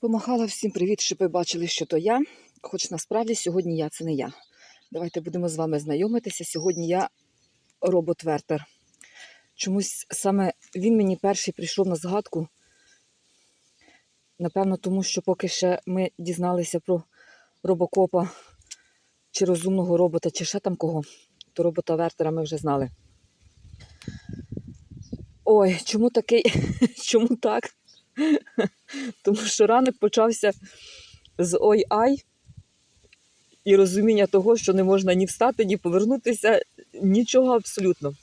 Помахала всім привіт, щоб ви бачили, що то я. Хоч насправді сьогодні я це не я. Давайте будемо з вами знайомитися. Сьогодні я робот-вертер. Чомусь саме він мені перший прийшов на згадку. Напевно, тому що поки ще ми дізналися про робокопа чи розумного робота, чи ще там кого, то робота-вертера ми вже знали. Ой, чому такий? Чому так? Тому що ранок почався з ой-ай і розуміння того, що не можна ні встати, ні повернутися, нічого абсолютно.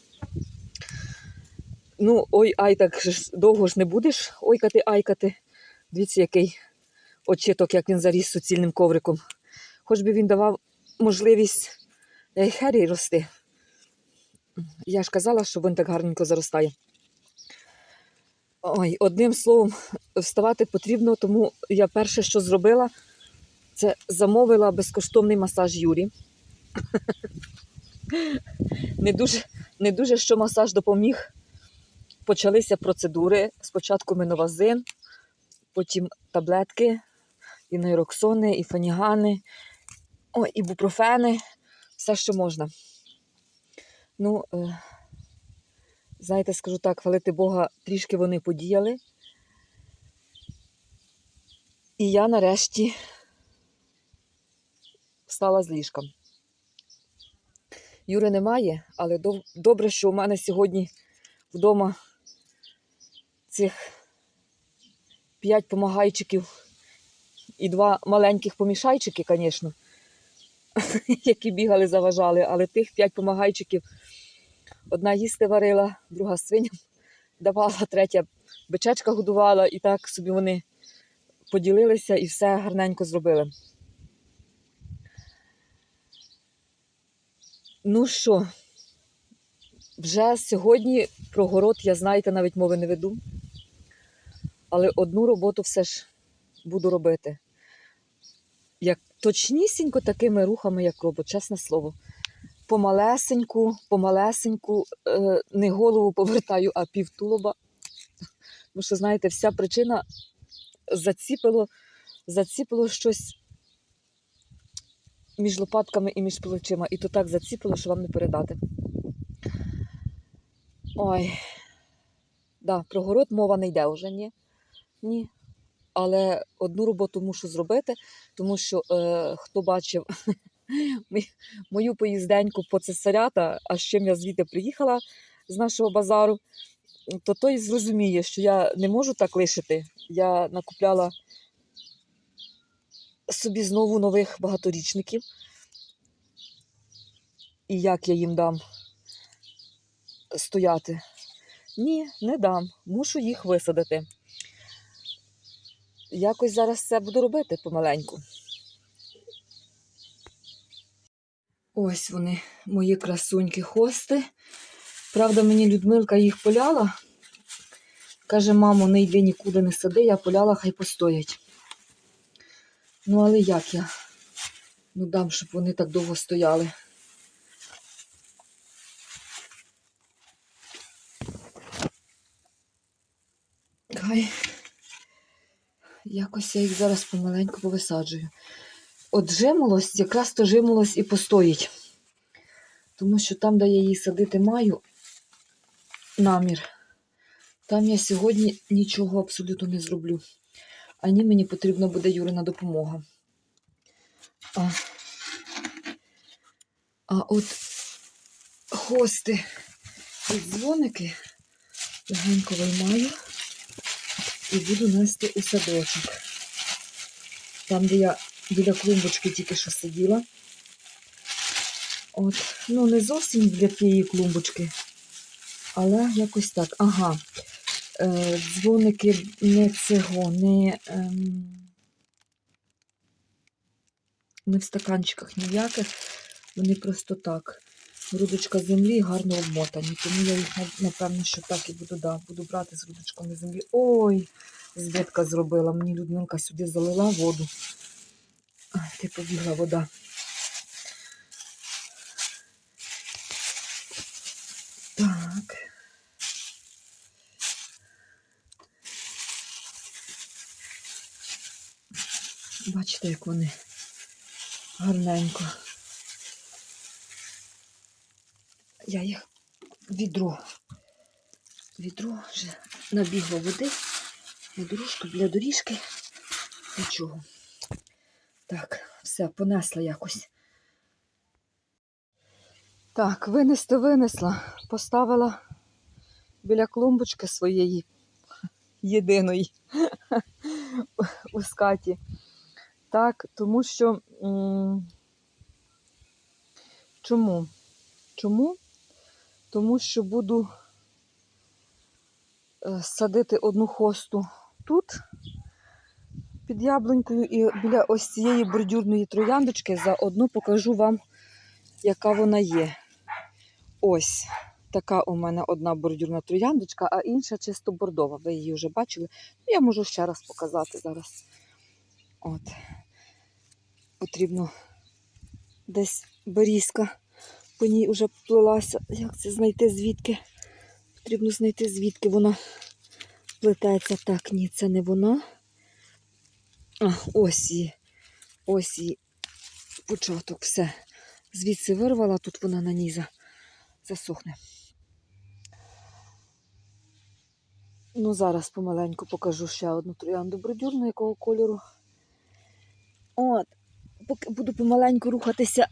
Ну, ой-ай, так довго ж не будеш ойкати, айкати. Дивіться, який очіток, як він заріс суцільним ковриком. Хоч би він давав можливість е, хері рости. Я ж казала, що він так гарненько заростає. Ой, одним словом, вставати потрібно, тому я перше, що зробила, це замовила безкоштовний масаж Юрі. Не дуже, не дуже що масаж допоміг. Почалися процедури. Спочатку миновазин, потім таблетки, і нейроксони, і фанігани, ой, і бупрофени, все, що можна. Ну, е, знаєте, скажу так, хвалити Бога, трішки вони подіяли. І я нарешті встала з ліжка. Юри немає, але добре, що у мене сьогодні вдома цих п'ять помагайчиків і два маленьких помішайчики, звісно, які бігали, заважали, але тих п'ять помагайчиків одна їсти варила, друга свиням давала, третя бичечка годувала, і так собі вони поділилися і все гарненько зробили. Ну що, вже сьогодні про город я, знаєте, навіть мови не веду. Але одну роботу все ж буду робити. Як точнісінько такими рухами, як робот, чесне слово. Помалесеньку, помалесеньку, е, не голову повертаю, а півтулоба. Тому що, знаєте, вся причина заціпило, заціпило щось між лопатками і між плечима. І то так заціпило, що вам не передати. Ой, да, про город мова не йде вже, ні. Ні. Але одну роботу мушу зробити, тому що е, хто бачив мою поїзденьку по цесарята, а з чим я звідти приїхала з нашого базару, то той зрозуміє, що я не можу так лишити. Я накупляла собі знову нових багаторічників. І як я їм дам стояти? Ні, не дам. Мушу їх висадити. Якось зараз це буду робити помаленьку. Ось вони, мої красуньки хости. Правда, мені Людмилка їх поляла. Каже, мамо, не йди нікуди не сади, я поляла, хай постоять. Ну, але як я? Ну, дам, щоб вони так довго стояли. Хай. Якось я їх зараз помаленьку повисаджую. От жимолость, якраз то жимолость і постоїть. Тому що там, де я її садити маю, намір, там я сьогодні нічого абсолютно не зроблю. Ані мені потрібна буде Юрина допомога. А, а от хости і дзвоники легенько виймаю і буду нести у садочок. Там, де я біля клумбочки тільки що сиділа. От, ну не зовсім для тієї клумбочки, але якось так. Ага. Е, дзвоники не цього, не, ем, не в стаканчиках ніяких. Вони просто так. Грудочка землі гарно обмотані. Тому я їх, напевно, що так і буду, да, буду брати з грудочками землі. Ой, збитка зробила. Мені Людмилка сюди залила воду. Ти побігла вода. Так. Бачите, як вони гарненько. Я їх відро. Відро вже набігло води. На для доріжки. Нічого. Так, все, понесла якось. Так, винести винесла. Поставила біля клумбочки своєї єдиної у скаті. Так, тому що. Чому? Чому? Тому що буду е, садити одну хосту тут, під яблунькою, і біля ось цієї бордюрної трояндочки заодно покажу вам, яка вона є. Ось така у мене одна бордюрна трояндочка, а інша чисто бордова. Ви її вже бачили. Ну, Я можу ще раз показати зараз. От. Потрібно десь берізка по ній вже плелася. Як це знайти звідки? Потрібно знайти, звідки вона плететься. Так, ні, це не вона. Ось її. Ось її початок. Все. Звідси вирвала, тут вона на ній засохне. Ну, зараз помаленьку покажу ще одну троянду бордюрну, якого кольору. От, поки буду помаленьку рухатися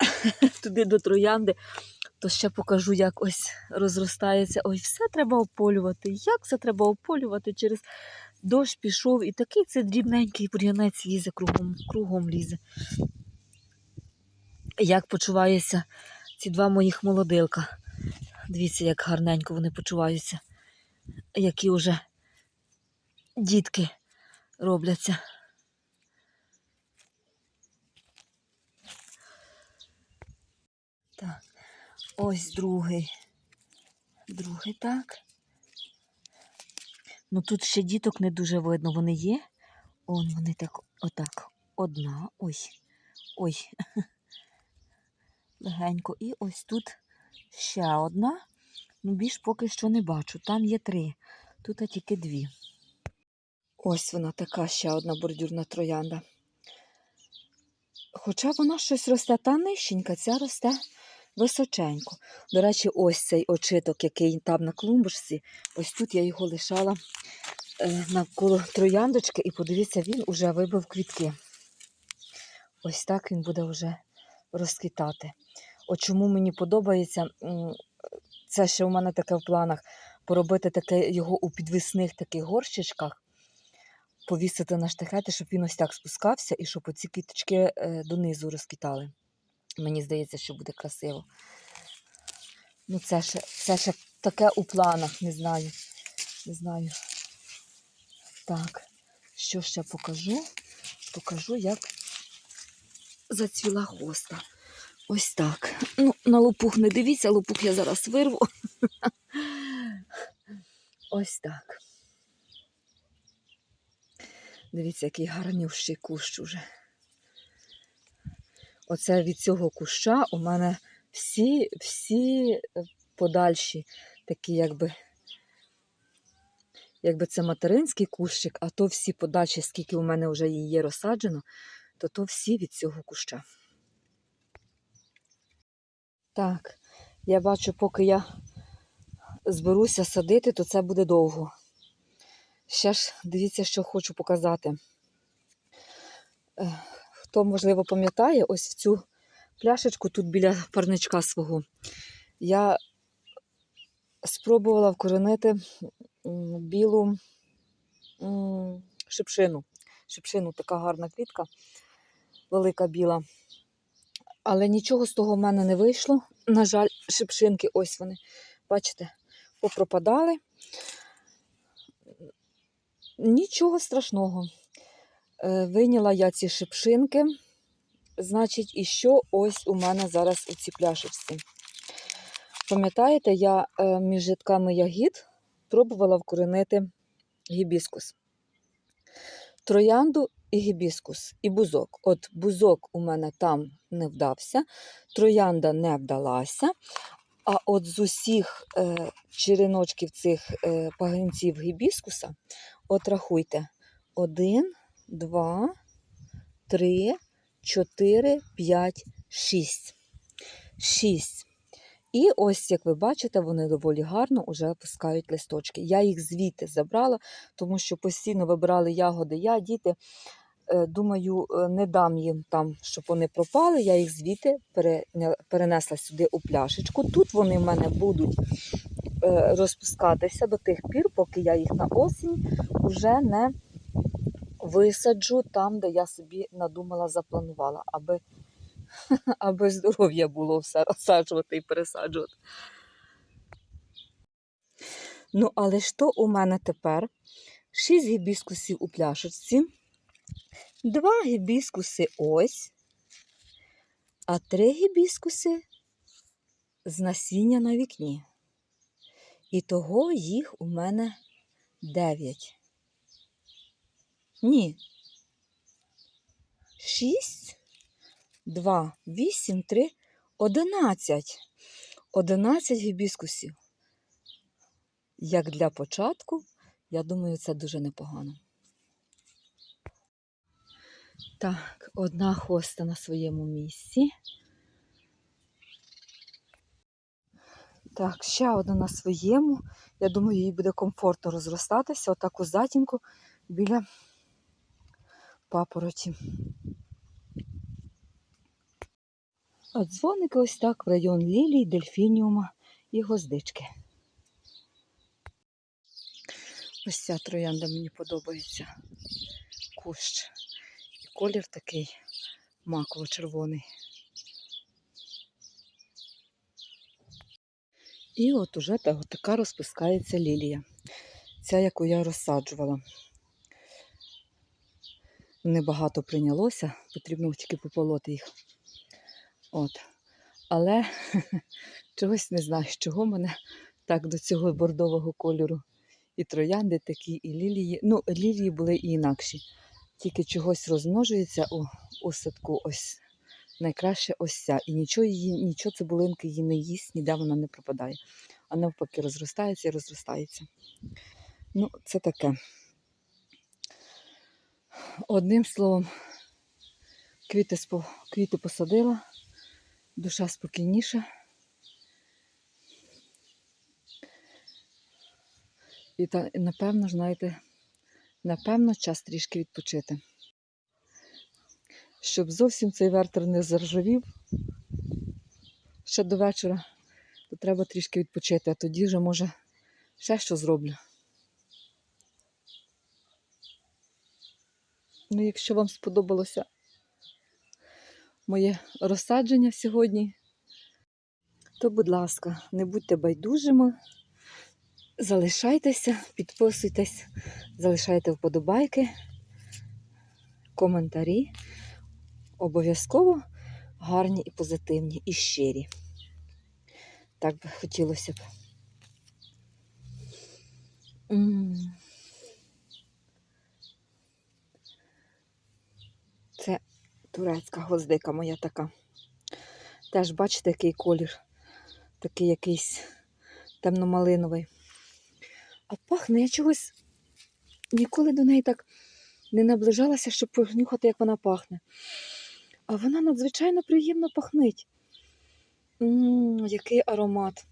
туди до троянди, то ще покажу, як ось розростається. Ой, все треба ополювати. Як це треба ополювати? Через дощ пішов і такий це дрібненький бур'янець лізе, кругом, кругом лізе. Як почуваються ці два моїх молодилка. Дивіться, як гарненько вони почуваються, які вже дітки робляться. Так, ось другий. Другий так. Ну тут ще діток не дуже видно. Вони є. Он вони так, отак. Одна. Ой. Ой. Легенько. І ось тут ще одна. Ну, більш поки що не бачу. Там є три. Тут тільки дві. Ось вона така ще одна бордюрна троянда. Хоча вона щось росте та нижченька, ця росте височенько. До речі, ось цей очиток, який там на клумбочці, ось тут я його лишала е, навколо трояндочки, і подивіться, він уже вибив квітки. Ось так він буде вже розквітати. От чому мені подобається, це ще у мене таке в планах, поробити таке його у підвісних таких горщичках, повісити на штахети, щоб він ось так спускався і щоб оці квіточки е, донизу розквітали. Мені здається, що буде красиво. Ну, це ще, це ще таке у планах, не знаю. Не знаю. Так, що ще покажу? Покажу, як зацвіла хоста. Ось так. Ну, на лопух не дивіться, лопух я зараз вирву. Ось так. Дивіться, який гарнющий кущ уже. Оце від цього куща у мене всі, всі е, подальші такі, якби, якби це материнський кущик, а то всі подальші, скільки у мене вже її є розсаджено, то то всі від цього куща. Так, я бачу, поки я зберуся садити, то це буде довго. Ще ж дивіться, що хочу показати. Хто, можливо, пам'ятає, ось в цю пляшечку тут біля парничка свого я спробувала вкоренити білу шипшину. Шипшину така гарна квітка, велика біла. Але нічого з того в мене не вийшло. На жаль, шипшинки, ось вони, бачите, попропадали. Нічого страшного. Е, Вийняла я ці шипшинки. Значить, і що ось у мене зараз у цій пляшечці. Пам'ятаєте, я е, між житками ягід пробувала вкоренити гібіскус. Троянду і гібіскус, і бузок. От бузок у мене там не вдався, троянда не вдалася. А от з усіх е, череночків цих е, пагінців гібіскуса, от рахуйте, один, два, три, чотири, п'ять, шість. Шість. І ось, як ви бачите, вони доволі гарно вже опускають листочки. Я їх звідти забрала, тому що постійно вибирали ягоди. Я діти, е, думаю, е, не дам їм там, щоб вони пропали. Я їх звідти перенесла сюди у пляшечку. Тут вони в мене будуть е, розпускатися до тих пір, поки я їх на осінь вже не висаджу там, де я собі надумала, запланувала, аби, аби здоров'я було все розсаджувати і пересаджувати. Ну, але що у мене тепер? Шість гібіскусів у пляшечці, два гібіскуси ось, а три гібіскуси з насіння на вікні. І того їх у мене дев'ять. Ні. Шість, два, вісім, три, одинадцять. Одинадцять гібіскусів. Як для початку, я думаю, це дуже непогано. Так, одна хоста на своєму місці. Так, ще одна на своєму. Я думаю, їй буде комфортно розростатися отак у затінку біля папороті. А дзвоники ось так в район лілій, дельфініума і гвоздички. Ось ця троянда мені подобається. Кущ. І колір такий маково-червоний. І от уже та- така розпускається лілія. Ця, яку я розсаджувала. Небагато прийнялося, потрібно тільки пополоти їх. От. Але чогось не знаю, з чого мене так до цього бордового кольору. І троянди такі, і лілії. Ну, лілії були і інакші. Тільки чогось розмножується у, у садку. Ось найкраще ось ця. І нічого її, нічого цибулинки її не їсть, ніде вона не пропадає. А навпаки, розростається і розростається. Ну, це таке. Одним словом, квіти, квіти посадила, душа спокійніша. І та, напевно, знаєте, напевно, час трішки відпочити. Щоб зовсім цей вертер не заржавів ще до вечора, то треба трішки відпочити, а тоді вже, може, ще що зроблю. Ну, якщо вам сподобалося моє розсадження сьогодні, то, будь ласка, не будьте байдужими, залишайтеся, підписуйтесь, залишайте вподобайки, коментарі. Обов'язково гарні і позитивні, і щирі. Так би хотілося б. М. Це турецька гвоздика моя така. Теж бачите, який колір. Такий якийсь темно-малиновий. А пахне я чогось ніколи до неї так не наближалася, щоб понюхати, як вона пахне. А вона надзвичайно приємно пахнить. М, який аромат.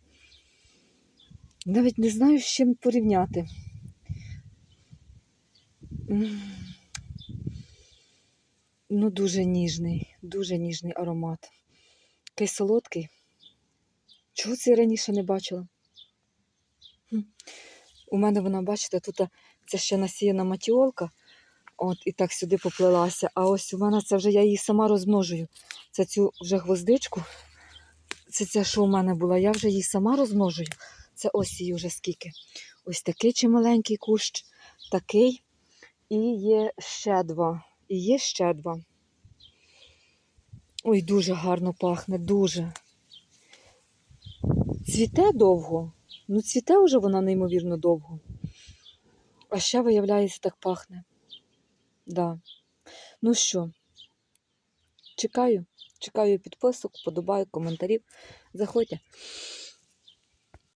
Навіть не знаю, з чим порівняти. М. Ну, дуже ніжний, дуже ніжний аромат. Такий солодкий. Чого це я раніше не бачила? Хм. У мене вона, бачите, тут це ще насіяна матіолка. От, і так сюди поплелася. А ось у мене це вже я її сама розмножую. Це цю вже гвоздичку. Це ця, що у мене була, я вже її сама розмножую. Це ось її вже скільки. Ось такий чималенький кущ, такий. І є ще два. І є ще два. Ой, дуже гарно пахне, дуже. Цвіте довго. Ну, цвіте вже вона неймовірно довго. А ще, виявляється, так пахне. Да. Ну що, чекаю, чекаю підписок, подобаю, коментарів. Заходьте.